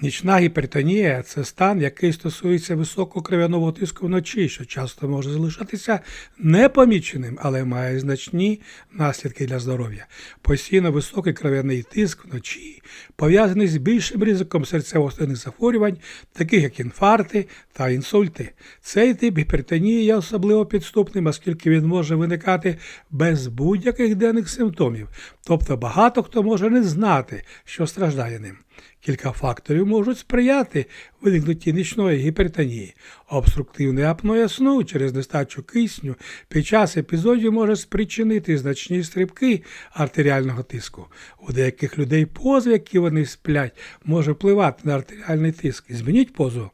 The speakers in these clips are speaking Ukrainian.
Нічна гіпертонія це стан, який стосується високого кров'яного тиску вночі, що часто може залишатися непоміченим, але має значні наслідки для здоров'я. Постійно високий кров'яний тиск вночі пов'язаний з більшим ризиком серцево-судинних захворювань, таких як інфаркти та інсульти. Цей тип гіпертонії є особливо підступним, оскільки він може виникати без будь-яких денних симптомів. Тобто багато хто може не знати, що страждає ним. Кілька факторів можуть сприяти виникнутті нічної гіпертонії. Обструктивне апноє сну через нестачу кисню під час епізодів може спричинити значні стрибки артеріального тиску. У деяких людей поза, які вони сплять, може впливати на артеріальний тиск. Змініть позу.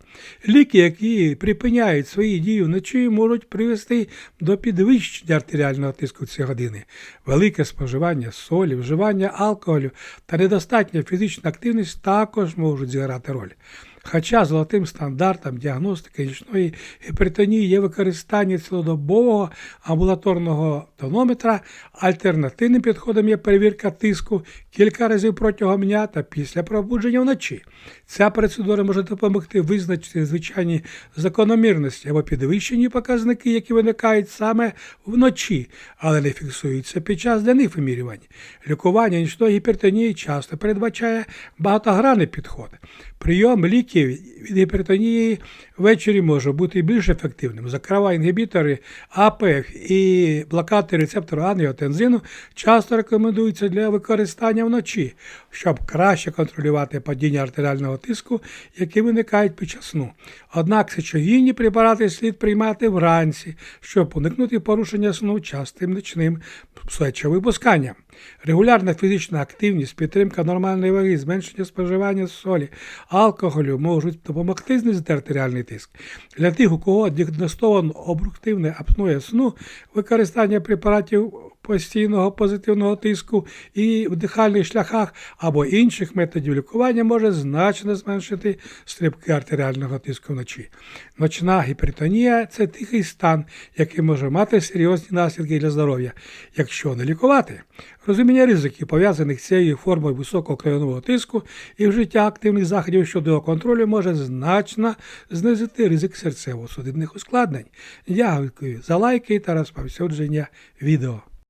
Ліки, які припиняють свої дії вночі, можуть привести до підвищення артеріального тиску в ці години. Велике споживання солі, вживання алкоголю та недостатня фізична активність також можуть зіграти роль. Хоча золотим стандартом діагностики нічної гіпертонії є використання цілодобового амбулаторного тонометра, альтернативним підходом є перевірка тиску кілька разів протягом дня та після пробудження вночі. Ця процедура може допомогти визначити звичайні закономірності або підвищені показники, які виникають саме вночі, але не фіксуються під час денних вимірювань. Лікування нічної гіпертонії часто передбачає багатогранний підход. Прийом ліків від гіпертонії ввечері може бути більш ефективним. Зокрема, інгібітори АПФ і блокати рецептору ангіотензину часто рекомендуються для використання вночі, щоб краще контролювати падіння артеріального тиску, які виникають під час сну. Однак сечогінні препарати слід приймати вранці, щоб уникнути порушення сну частим нічним сечовипусканням. Регулярна фізична активність, підтримка нормальної ваги, зменшення споживання солі, алкоголю можуть допомогти знизити артеріальний тиск. Для тих, у кого діагностовано обруктивне апноє сну, використання препаратів постійного позитивного тиску і в дихальних шляхах або інших методів лікування може значно зменшити стрибки артеріального тиску вночі. Ночна гіпертонія це тихий стан, який може мати серйозні наслідки для здоров'я, якщо не лікувати. Розуміння ризиків, пов'язаних з цією формою високого кров'яного тиску і вжиття активних заходів щодо його контролю може значно знизити ризик серцево-судинних ускладнень. Дякую за лайки та розповсюдження відео.